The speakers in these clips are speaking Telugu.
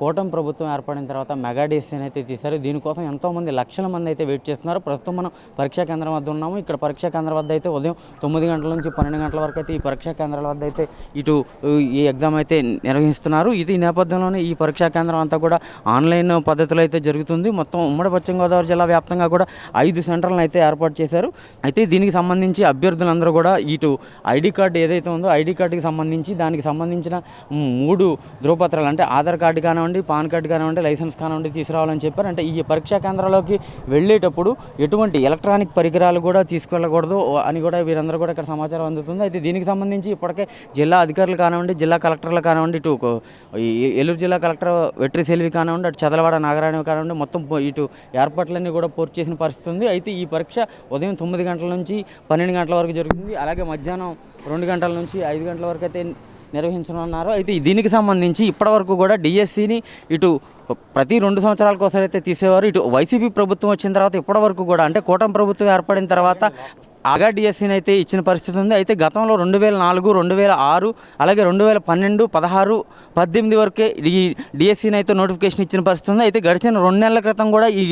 కూటమి ప్రభుత్వం ఏర్పడిన తర్వాత మెగా డిఎస్సీని అయితే తీశారు. దీనికోసం ఎంతోమంది లక్షల మంది అయితే వెయిట్ చేస్తున్నారు. ప్రస్తుతం మనం పరీక్షా కేంద్రం వద్ద ఉన్నాము. ఇక్కడ పరీక్షా కేంద్రం వద్ద అయితే ఉదయం తొమ్మిది గంటల నుంచి పన్నెండు గంటల వరకు అయితే ఈ పరీక్షా కేంద్రాల వద్ద అయితే ఇటు ఈ ఎగ్జామ్ అయితే నిర్వహిస్తున్నారు. ఇది నేపథ్యంలోనే ఈ పరీక్షా కేంద్రం అంతా కూడా ఆన్లైన్ పద్ధతిలో అయితే జరుగుతుంది. మొత్తం ఉమ్మడి పశ్చిమ గోదావరి జిల్లా వ్యాప్తంగా కూడా ఐదు సెంటర్లను అయితే ఏర్పాటు చేశారు. అయితే దీనికి సంబంధించి అభ్యర్థులందరూ కూడా ఇటు ఐడి కార్డు ఏదైతే ఉందో ఐడి కార్డుకి సంబంధించి దానికి సంబంధించిన మూడు ధృవపత్రాలు అంటే ఆధార్ కార్డు కానివ్వండి పాన్ కార్డు కానివ్వండి లైసెన్స్ కానివ్వండి తీసుకురావాలని చెప్పారు. అంటే ఈ పరీక్షా కేంద్రాల్లోకి వెళ్ళేటప్పుడు ఎటువంటి ఎలక్ట్రానిక్ పరికరాలు కూడా తీసుకెళ్ళకూడదు అని కూడా వీరందరూ కూడా ఇక్కడ సమాచారం అందుతుంది. అయితే దీనికి సంబంధించి ఇప్పటికే జిల్లా అధికారులు కానివ్వండి జిల్లా కలెక్టర్లు కానివ్వండి ఇటు ఈ ఏలూరు జిల్లా కలెక్టర్ వెట్రి సెల్వి కానివ్వండి అటు చదలవాడ నాగరాణి కానివ్వండి మొత్తం ఇటు ఏర్పాట్లన్నీ కూడా పూర్తి చేసిన పరిస్థితి ఉంది. అయితే ఈ పరీక్ష ఉదయం తొమ్మిది గంటల నుంచి పన్నెండు గంటల వరకు జరుగుతుంది. అలాగే మధ్యాహ్నం రెండు గంటల నుంచి ఐదు గంటల వరకు అయితే నిర్వహించనున్నారు. అయితే దీనికి సంబంధించి ఇప్పటివరకు కూడా డిఎస్సిని ఇటు ప్రతి రెండు సంవత్సరాలకు ఒకసారి అయితే తీసేవారు. ఇటు వైసీపీ ప్రభుత్వం వచ్చిన తర్వాత ఇప్పటివరకు కూడా అంటే కూటమి ప్రభుత్వం ఏర్పడిన తర్వాత ఆగా డిఎస్సీని అయితే ఇచ్చిన పరిస్థితి ఉంది. అయితే గతంలో రెండు వేల నాలుగు రెండు వేల ఆరు అలాగే రెండు వేల పన్నెండు పదహారు పద్దెనిమిది వరకే ఈ డిఎస్సీని అయితే నోటిఫికేషన్ ఇచ్చిన పరిస్థితి ఉంది. అయితే గడిచిన రెండు నెలల క్రితం కూడా ఈ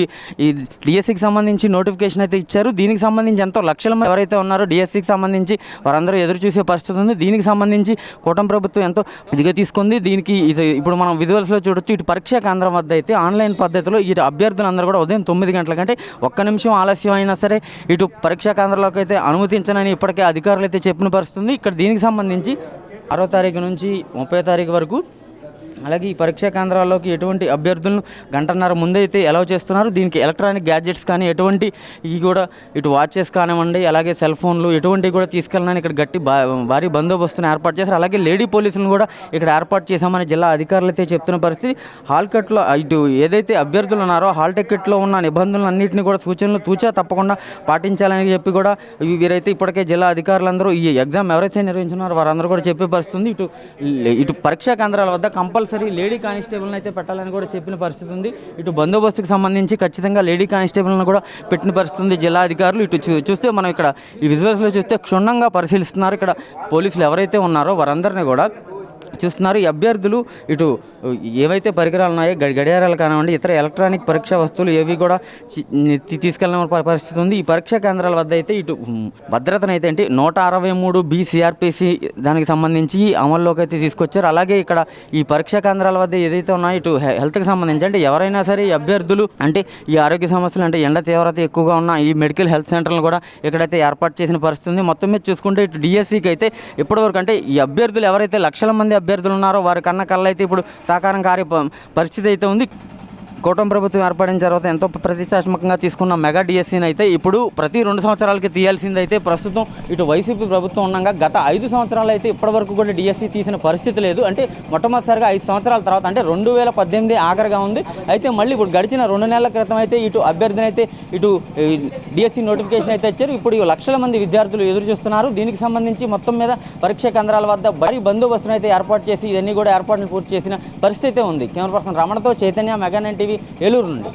ఈ డిఎస్సికి సంబంధించి నోటిఫికేషన్ అయితే ఇచ్చారు. దీనికి సంబంధించి ఎంతో లక్షల మంది ఎవరైతే ఉన్నారో డిఎస్సికి సంబంధించి వారందరూ ఎదురు చూసే పరిస్థితి ఉంది. దీనికి సంబంధించి కూటమి ప్రభుత్వం ఎంతో ఇదిగా తీసుకుంది. దీనికి ఇది ఇప్పుడు మనం విజువల్స్లో చూడొచ్చు. ఇటు పరీక్షా కేంద్రం వద్ద అయితే ఆన్లైన్ పద్ధతిలో ఇటు అభ్యర్థులందరూ కూడా ఉదయం తొమ్మిది గంటల కంటే ఒక్క నిమిషం ఆలస్యం అయినా సరే ఇటు పరీక్షా కేంద్రంలోకి అయితే అనుమతించనని ఇప్పటికే అధికారులు అయితే చెప్పిన పరిస్థితుంది. ఇక్కడ దీనికి సంబంధించి ఆరో తారీఖు నుంచి ముప్పై తారీఖు వరకు అలాగే ఈ పరీక్షా కేంద్రాల్లోకి ఎటువంటి అభ్యర్థులను గంటన్నర ముందైతే అయితే అలౌ చేస్తున్నారు. దీనికి ఎలక్ట్రానిక్ గ్యాడ్జెట్స్ కానీ ఎటువంటి ఇవి కూడా ఇటు వాచెస్ కానివ్వండి అలాగే సెల్ ఫోన్లు ఎటువంటివి కూడా తీసుకెళ్ళడానికి ఇక్కడ గట్టి బా భారీ బందోబస్తును ఏర్పాటు చేశారు. అలాగే లేడీ పోలీసులను కూడా ఇక్కడ ఏర్పాటు చేశామని జిల్లా అధికారులు అయితే చెప్తున్న పరిస్థితి. హాల్ కట్లో ఇటు ఏదైతే అభ్యర్థులు ఉన్నారో హాల్ టికెట్లో ఉన్న నిబంధనలు అన్నింటినీ కూడా సూచనలు తూచా తప్పకుండా పాటించాలని చెప్పి కూడా వీరైతే ఇప్పటికే జిల్లా అధికారులందరూ ఈ ఎగ్జామ్ ఎవరైతే నిర్వహించున్నారో వారందరూ కూడా చెప్పే పరిస్థితి ఇటు ఇటు పరీక్షా కేంద్రాల వద్ద కంపల్ కంపల్సరీ లేడీ కానిస్టేబుల్ని అయితే పెట్టాలని కూడా చెప్పిన పరిస్థితి ఉంది. ఇటు బందోబస్తుకు సంబంధించి ఖచ్చితంగా లేడీ కానిస్టేబుల్ని కూడా పెట్టిన పరిస్థితి ఉంది. జిల్లా అధికారులు ఇటు చూ- చూస్తే మనం ఇక్కడ ఈ విజువల్స్లో చూస్తే క్షుణ్ణంగా పరిశీలిస్తున్నారు. ఇక్కడ పోలీసులు ఎవరైతే ఉన్నారో వారందరినీ కూడా చూస్తున్నారు. ఈ అభ్యర్థులు ఇటు ఏవైతే పరికరాలు ఉన్నాయో గడి గడియారాలు కానివ్వండి ఇతర ఎలక్ట్రానిక్ పరీక్షా వస్తువులు ఏవి కూడా తీసుకెళ్ళిన పరిస్థితి ఉంది. ఈ పరీక్షా కేంద్రాల వద్ద అయితే ఇటు భద్రతనైతే భద్రతను అయితే అంటే నూట అరవై మూడు బీసీఆర్పిసి దానికి సంబంధించి అమల్లోకి అయితే తీసుకొచ్చారు. అలాగే ఇక్కడ ఈ పరీక్షా కేంద్రాల వద్ద ఏదైతే ఉన్నాయో ఇటు హె- హెల్త్కి సంబంధించి అంటే ఎవరైనా సరే ఈ అభ్యర్థులు అంటే ఈ ఆరోగ్య సమస్యలు అంటే ఎండ తీవ్రత ఎక్కువగా ఉన్న ఈ మెడికల్ హెల్త్ సెంటర్లు కూడా ఇక్కడైతే ఏర్పాటు చేసిన పరిస్థితి ఉంది. మొత్తం మీద చూసుకుంటే ఇటు డిఎస్సికి అయితే ఇప్పటివరకు అంటే ఈ అభ్యర్థులు ఎవరైతే లక్షల మంది అభ్యర్థులు ఉన్నారో వారి కన్న కళ్ళ అయితే ఇప్పుడు సాకారం కార్య పరిస్థితి అయితే ఉంది. కూటమి ప్రభుత్వం ఏర్పడిన తర్వాత ఎంతో ప్రతిష్టాత్మకంగా తీసుకున్న మెగా డిఎస్సీని అయితే ఇప్పుడు ప్రతి రెండు సంవత్సరాలకి తీయాల్సింది అయితే ప్రస్తుతం ఇటు వైసీపీ ప్రభుత్వం ఉండగా గత ఐదు సంవత్సరాలు అయితే ఇప్పటివరకు కూడా డిఎస్సీ తీసిన పరిస్థితి లేదు. అంటే మొట్టమొదటిసారిగా ఐదు సంవత్సరాల తర్వాత అంటే రెండు వేల పద్దెనిమిది ఆఖరిగా ఉంది. అయితే మళ్ళీ ఇప్పుడు గడిచిన రెండు నెలల క్రితం అయితే ఇటు అభ్యర్థిని అయితే ఇటు డిఎస్సీ నోటిఫికేషన్ అయితే ఇచ్చారు. ఇప్పుడు లక్షల మంది విద్యార్థులు ఎదురు చూస్తున్నారు. దీనికి సంబంధించి మొత్తం మీద పరీక్ష కేంద్రాల వద్ద భారీ బందోబస్తును అయితే ఏర్పాటు చేసి ఇవన్నీ కూడా ఏర్పాట్లు పూర్తి చేసిన పరిస్థితి ఉంది. Camera person రమణతో Chaitanya mega nine TV Eluru నుండి.